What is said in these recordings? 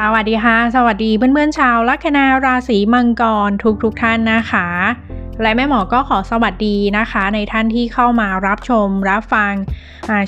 สวัสดีค่ะ สวัสดีเพื่อนๆชาวลัคนาราศีมังกรทุกๆทท่านนะคะ และแม่หมอก็ขอสวัสดีนะคะ ในท่านที่เข้ามารับชมรับฟัง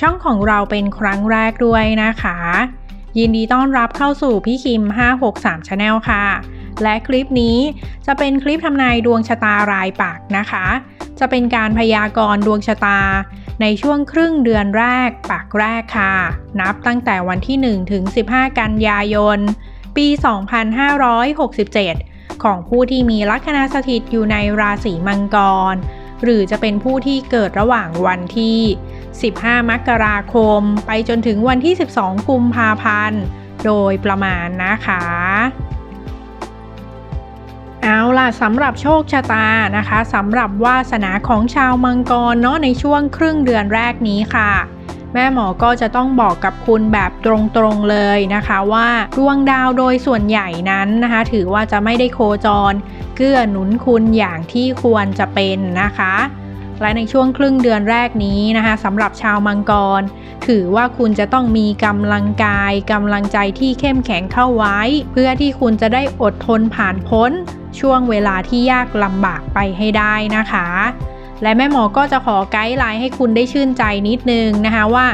ช่องของเราเป็นครั้งแรกด้วยนะคะ ยินดีต้อนรับเข้าสู่พี่คิม 563 Channel ค่ะ และคลิปนี้จะเป็นคลิปทำนายดวงชะตารายปักนะคะ จะเป็นการพยากรณ์ดวงชะตา ในช่วงครึ่งเดือนแรกปักแรกค่ะ นับตั้งแต่วันที่ 1 ถึง 15 กันยายน ปี 2567 ของผู้ที่มีลัคนาสถิตอยู่ในราศีมังกร หรือจะเป็นผู้ที่เกิดระหว่างวันที่ 15 มกราคม ไปจนถึงวันที่ 12 กุมภาพันธ์ โดยประมาณนะคะ เอาล่ะสำหรับโชคชะตานะคะสำหรับวาสนาของชาวมังกรเนาะในช่วงครึ่งเดือนแรกนี้ค่ะ แม่หมอก็จะต้องบอกกับคุณแบบตรงๆเลยนะคะว่าดวงดาวโดยส่วนใหญ่นั้นนะคะ ถือว่าจะไม่ได้โคจร เกื้อหนุนคุณอย่างที่ควรจะเป็นนะคะและในช่วงครึ่งเดือนแรกนี้นะคะสำหรับชาวมังกร ถือว่าคุณจะต้องมีกำลังกายกำลังใจที่เข้มแข็งเข้าไว้ เพื่อที่คุณจะได้อดทนผ่านพ้น ช่วงเวลาที่ยากลำบากไปให้ได้นะคะ และแม่หมอก็จะขอไกด์ไลน์ให้คุณได้ชื่นใจนิดนึงนะคะว่า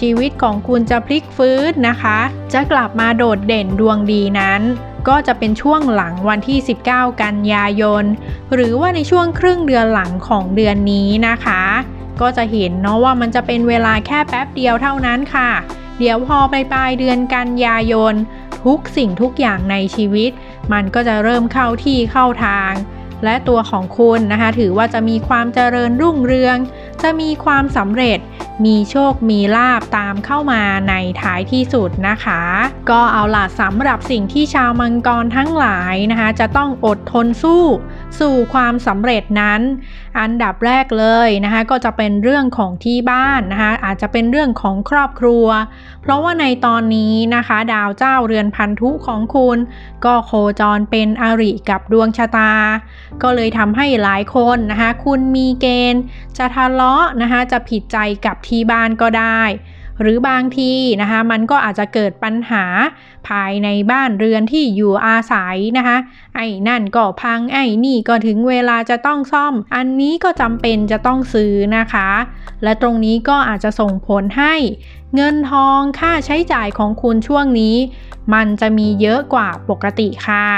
ชีวิตของคุณจะพลิกฟื้นนะคะ จะกลับมาโดดเด่นดวงดีนั้นก็จะเป็นช่วงหลังวันที่ 19 กันยายน หรือว่าในช่วงครึ่งเดือนหลังของเดือนนี้นะคะ ก็จะเห็นเนาะว่ามันจะเป็นเวลาแค่แป๊บเดียวเท่านั้นค่ะ เดี๋ยวพอปลายปลายเดือนกันยายน ทุกสิ่งทุกอย่างในชีวิต มันก็จะเริ่มเข้าที่เข้าทาง และตัวของคุณนะคะ ถือว่าจะมีความเจริญรุ่งเรือง จะมีความสำเร็จ มีโชคมีลาบตามเข้ามาในท้ายที่สุดนะคะ ก็เอาล่ะสำหรับสิ่งที่ชาวมังกรทั้งหลายนะคะ จะต้องอดทนสู้ สู่ความสำเร็จนั้น อันดับแรกเลยนะคะก็จะเป็นเรื่องของที่บ้านนะคะอาจจะเป็นเรื่องของครอบครัว เพราะว่าในตอนนี้นะคะ ดาวเจ้าเรือนพันธุของคุณ ก็โคจรเป็นอริกับดวงชะตา ก็เลยทำให้หลายคนนะคะคุณมีเกณฑ์ จะทะเลาะนะคะจะผิดใจกับที่บ้านก็ได้ หรือบางทีนะคะมันก็อาจจะเกิดปัญหาภายในบ้านเรือนที่อยู่อาศัยนะคะไอ้นั่นก็พังไอ้นี่ก็ถึงเวลาจะต้องซ่อม อันนี้ก็จำเป็นจะต้องซื้อนะคะ และตรงนี้ก็อาจจะส่งผลให้เงินทองค่าใช้จ่ายของคุณช่วงนี้ มันจะมีเยอะกว่าปกติค่ะ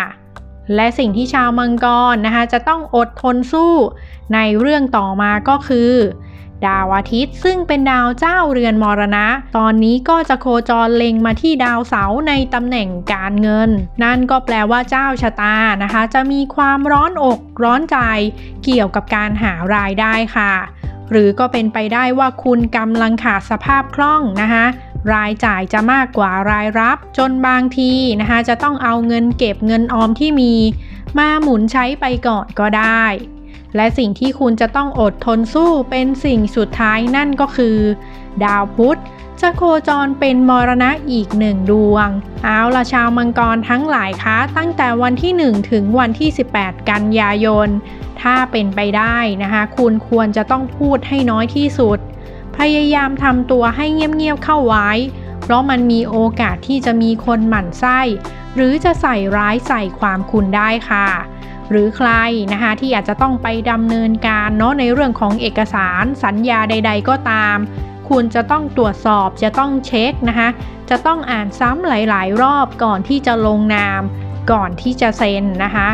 และสิ่งที่ชาวมังกรนะคะจะต้องอดทนสู้ในเรื่องต่อมาก็คือ ดาวอาทิตย์ซึ่งเป็นดาวเจ้าเรือนมรณะ ตอนนี้ก็จะโคจรเล็งมาที่ดาวเสาในตำแหน่งการเงิน นั่นก็แปลว่าเจ้าชะตานะคะ จะมีความร้อนอกร้อนใจเกี่ยวกับการหารายได้ค่ะ หรือก็เป็นไปได้ว่าคุณกำลังขาดสภาพคล่องนะคะรายจ่ายจะมากกว่ารายรับ จนบางทีนะคะจะต้องเอาเงินเก็บเงินออมที่มี มาหมุนใช้ไปก่อนก็ได้ และสิ่งที่คุณจะต้องอดทนสู้เป็นสิ่งสุดท้ายนั่นก็คือ ดาวพุธจะโคจรเป็นมรณะอีกหนึ่งดวง เอาละชาวมังกรทั้งหลายคะตั้งแต่วันที่ 1 ถึงวันที่ 18 กันยายน ถ้าเป็นไปได้นะคะ คุณควรจะต้องพูดให้น้อยที่สุด พยายามทำตัวให้เงียบๆเข้าไว้ เพราะมันมีโอกาสที่จะมีคนหมั่นไส้ หรือจะใส่ร้ายใส่ความคุณได้ค่ะ หรือใครนะคะที่อาจจะต้องไปดำเนินการเนาะในเรื่องของเอกสารสัญญาใด ๆ ก็ตาม คุณจะต้องตรวจสอบจะต้องเช็คนะคะจะต้องอ่านซ้ำหลาย ๆ รอบก่อนที่จะลงนาม ก่อนที่จะเซ็นนะคะ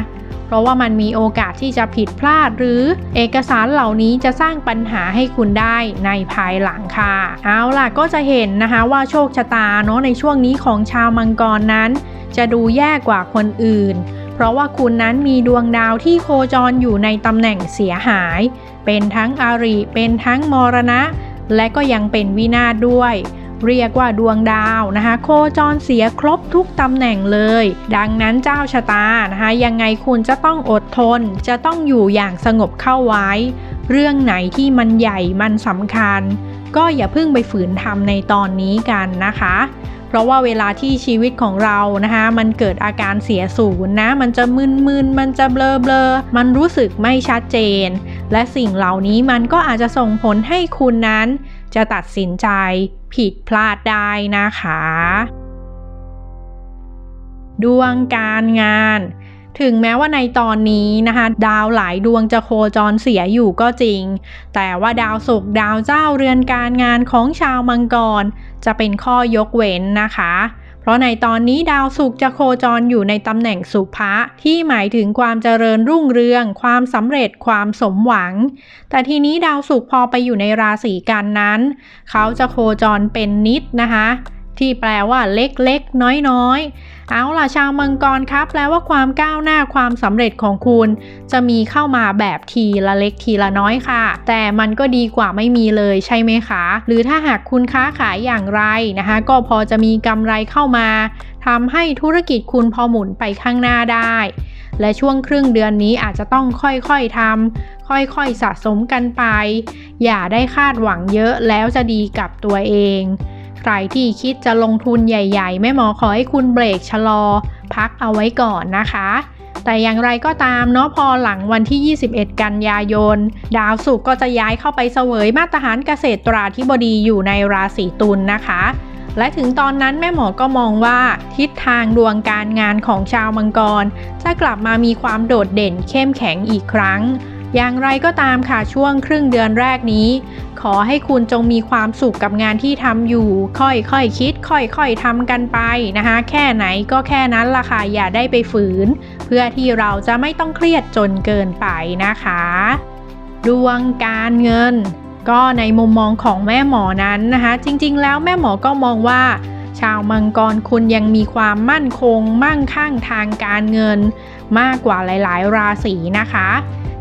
เพราะว่ามันมีโอกาสที่จะผิดพลาดหรือเอกสารเหล่านี้จะสร้างปัญหาให้คุณได้ในภายหลังค่ะ เอาล่ะก็จะเห็นนะคะว่าโชคชะตาเนาะในช่วงนี้ของชาวมังกรนั้น จะดูแย่กว่าคนอื่น เพราะว่าคุณนั้นมีดวงดาวที่โคจรอยู่ในตำแหน่งเสียหาย เป็นทั้งอาริเป็นทั้งมรณะ และก็ยังเป็นวินาศด้วย เรียกว่าดวงดาวนะคะ โคจรเสียครบทุกตำแหน่งเลย ดังนั้นเจ้าชะตานะคะยังไงคุณจะต้องอดทน จะต้องอยู่อย่างสงบเข้าไว้ เรื่องไหนที่มันใหญ่มันสำคัญ ก็อย่าเพิ่งไปฝืนทำในตอนนี้กันนะคะ ราะว่าเวลาที่ชีวิตของเรานะคะมันเกิดอาการเสียศูนย์นะมันจะมึนๆมันจะเบลอๆมันรู้สึกไม่ชัดเจน และสิ่งเหล่านี้มันก็อาจจะส่งผลให้คุณนั้น จะตัดสินใจผิดพลาดได้นะคะ ดวงการงาน ถึงแม้ว่าในตอนนี้นะคะดาวหลายดวงจะโคจรเสียอยู่ก็จริง แต่ว่าดาวศุกร์ดาวเจ้าเรือนการงานของชาวมังกร จะเป็นข้อยกเว้นนะคะ เพราะในตอนนี้ดาวศุกร์จะโคจรอยู่ในตำแหน่งสุภะที่หมายถึงความเจริญรุ่งเรือง ความสำเร็จความสมหวัง แต่ทีนี้ดาวศุกร์พอไปอยู่ในราศีกันนั้น เขาจะโคจรเป็นนิดนะคะ ที่แปลว่าเล็กๆน้อยๆ เอาล่ะชาวมังกรครับ แปลว่าความก้าวหน้าความสำเร็จของคุณ จะมีเข้ามาแบบทีละเล็กทีละน้อยค่ะ แต่มันก็ดีกว่าไม่มีเลยใช่ไหมคะ หรือถ้าหากคุณค้าขายอย่างไรนะคะ ก็พอจะมีกำไรเข้ามาทำให้ธุรกิจคุณพอหมุนไปข้างหน้าได้ และช่วงครึ่งเดือนนี้อาจจะต้องค่อยๆทำค่อยๆสะสมกันไป อย่าได้คาดหวังเยอะแล้วจะดีกับตัวเอง ใครที่คิดจะลงทุนใหญ่ ๆ แม่หมอขอให้คุณเบรกชะลอ พักเอาไว้ก่อนนะคะ แต่อย่างไรก็ตามเนาะพอหลังวันที่ 21 กันยายน ดาวศุกร์ก็จะย้ายเข้าไปเสวยมาตรฐานเกษตราธิบดีอยู่ในราศีตุลนะคะ และถึงตอนนั้นแม่หมอก็มองว่า ทิศทางดวงการงานของชาวมังกร จะกลับมามีความโดดเด่นเข้มแข็งอีกครั้ง อย่างไรก็ตามค่ะช่วงครึ่งเดือนแรกนี้ ขอให้คุณจงมีความสุขกับงานที่ทำอยู่ ค่อยๆคคิด ค่อยๆทำกันไปนะคะ แค่ไหนก็แค่นั้นล่ะค่ะอย่าได้ไปฝืน เพื่อที่เราจะไม่ต้องเครียดจนเกินไปนะคะ ดวงการเงิน ก็ในมุมมองของแม่หมอนั้นนะคะ จริงๆ แล้วแม่หมอก็มองว่าชาวมังกรคุณยังมีความมั่นคงมั่งคั่งทางการเงิน มากกว่าหลาย ๆ ราศีนะคะ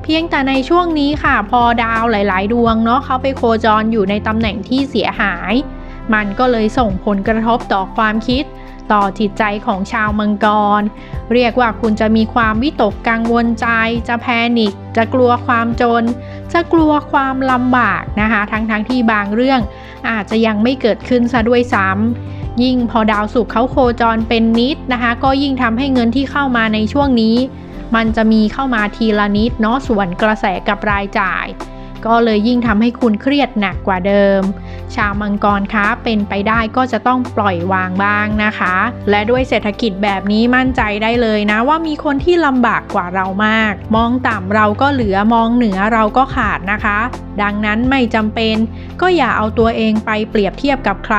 เพียงแต่ในช่วงนี้ค่ะ พอดาวหลาย ๆ ดวงเนาะเขาไปโคจรอยู่ในตำแหน่งที่เสียหาย มันก็เลยส่งผลกระทบต่อความคิด ต่อจิตใจของชาวมังกร เรียกว่าคุณจะมีความวิตกกังวลใจ จะแพนิคจะกลัวความจน จะกลัวความลำบากนะคะ ทั้งๆทที่บางเรื่องอาจจะยังไม่เกิดขึ้นซะด้วยซ้ำยิ่งพอดาวศุกร์เขาโคจรเป็นนิดนะคะ ก็ยิ่งทำให้เงินที่เข้ามาในช่วงนี้ มันจะมีเข้ามาทีละนิดเนาะส่วนกระแสกับรายจ่าย ก็เลยยิ่งทำให้คุณเครียดหนักกว่าเดิม ชาวมังกรคะเป็นไปได้ก็จะต้องปล่อยวางบ้างนะคะ และด้วยเศรษฐกิจแบบนี้มั่นใจได้เลยนะ ว่ามีคนที่ลำบากกว่าเรามาก มองต่ำเราก็เหลือมองเหนือเราก็ขาดนะคะดังนั้นไม่จำเป็น ก็อย่าเอาตัวเองไปเปรียบเทียบกับใคร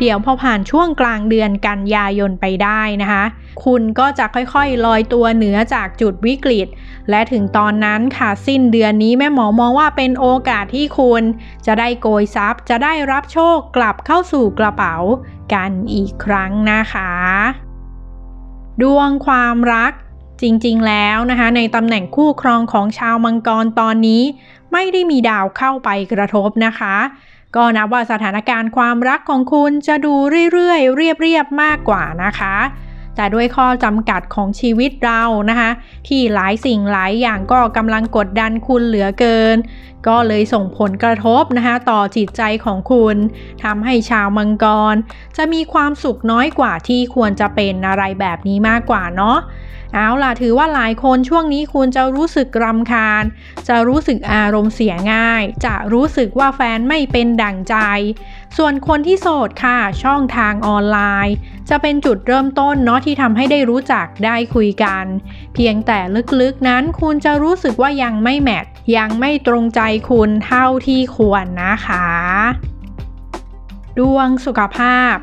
เดี๋ยวพอผ่านช่วงกลางเดือนกันยายนไปได้นะคะ คุณก็จะค่อยๆ ลอยตัวเหนือจากจุดวิกฤต และถึงตอนนั้นค่ะสิ้นเดือนนี้แม่หมอมองว่าเป็นโอกาสที่คุณ จะได้โกยทรัพย์ จะได้รับโชคกลับเข้าสู่กระเป๋ากันอีกครั้งนะคะ ดวงความรัก จริงๆแล้วนะคะ ในตำแหน่งคู่ครองของชาวมังกรตอนนี้ ไม่ได้มีดาวเข้าไปกระทบนะคะ ก็นับว่าสถานการณ์ความรักของคุณจะดูเรื่อยๆ เรียบๆ มากกว่านะคะแต่ด้วยข้อจำกัดของชีวิตเรานะคะ ที่หลายสิ่งหลายอย่างก็กำลังกดดันคุณเหลือเกิน ก็เลยส่งผลกระทบนะคะ ต่อจิตใจของคุณทำให้ชาวมังกร จะมีความสุขน้อยกว่าที่ควรจะเป็นอะไรแบบนี้มากกว่าเนาะ เอาล่ะถือว่าหลายคนช่วงนี้คุณจะรู้สึกรำคาญ จะรู้สึกอารมณ์เสียง่าย จะรู้สึกว่าแฟนไม่เป็นดั่งใจ ส่วนคนที่โสดค่ะ ช่องทางออนไลน์ จะเป็นจุดเริ่มต้นเนาะที่ทำให้ได้รู้จักได้คุยกัน เพียงแต่ลึกๆนั้นคุณจะรู้สึกว่ายังไม่แมทยังไม่ตรงใจคุณเท่าที่ควรนะคะ ดวงสุขภาพ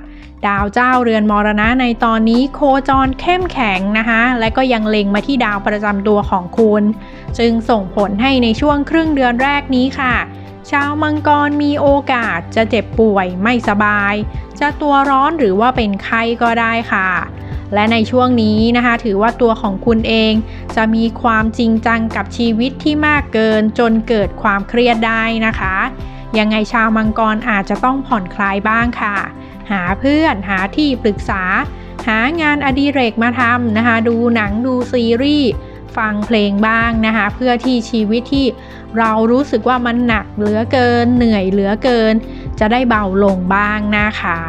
ดาวเจ้าเรือนมรณะในตอนนี้โคจรเข้มแข็งนะคะ และก็ยังเล็งมาที่ดาวประจำตัวของคุณ จึงส่งผลให้ในช่วงครึ่งเดือนแรกนี้ค่ะ ชาวมังกรมีโอกาสจะเจ็บป่วยไม่สบาย จะตัวร้อนหรือว่าเป็นไข้ก็ได้ค่ะและในช่วงนี้นะคะ ถือว่าตัวของคุณเองจะมีความจริงจังกับชีวิตที่มากเกินจนเกิดความเครียดได้นะคะ ยังไงชาวมังกรอาจจะต้องผ่อนคลายบ้างค่ะ หาเพื่อนหาที่ปรึกษา หางานอดิเรกมาทำนะคะ ดูหนังดูซีรีส์ฟังเพลงบ้างนะคะ เพื่อที่ชีวิตที่เรารู้สึกว่ามันหนักเหลือเกิน เหนื่อยเหลือเกิน จะได้เบาลงบ้างนะคะ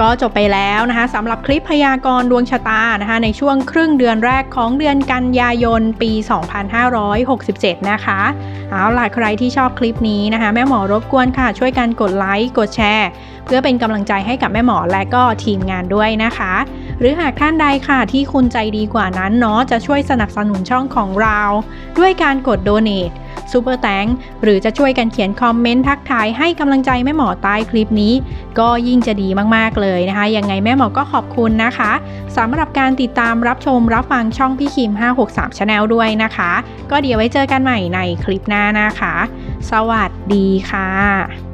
ก็จบไปแล้วนะคะสำหรับคลิปพยากรณ์ดวงชะตานะคะในช่วงครึ่งเดือนแรกของเดือนกันยายนปี 2567 นะคะเอาล่ะใครที่ชอบคลิปนี้นะคะ แม่หมอรบกวนค่ะ ช่วยกันกดไลค์กดแชร์ เพื่อเป็นกำลังใจให้กับแม่หมอและก็ทีมงานด้วยนะคะ หรือหากท่านใดค่ะที่คุณใจดีกว่านั้นเนาะจะช่วยสนับสนุนช่องของเรา ด้วยการกดโดเน a t ซูเปอร์แตงหรือจะช่วยกันเขียนคอมเมนต์ทักทายให้กำลังใจแม่หมอใต้คลิปนี้ ก็ยิ่งจะดีมากๆเลยนะคะ ยังไงแม่หมอก็ขอบคุณนะคะสำหรับการติดตามรับชมรับฟังช่องพี่คิม 563 Channel ด้วยนะคะ ก็เดี๋ยวไว้เจอกันใหม่ในคลิปหน้านะคะ สวัสดีค่ะ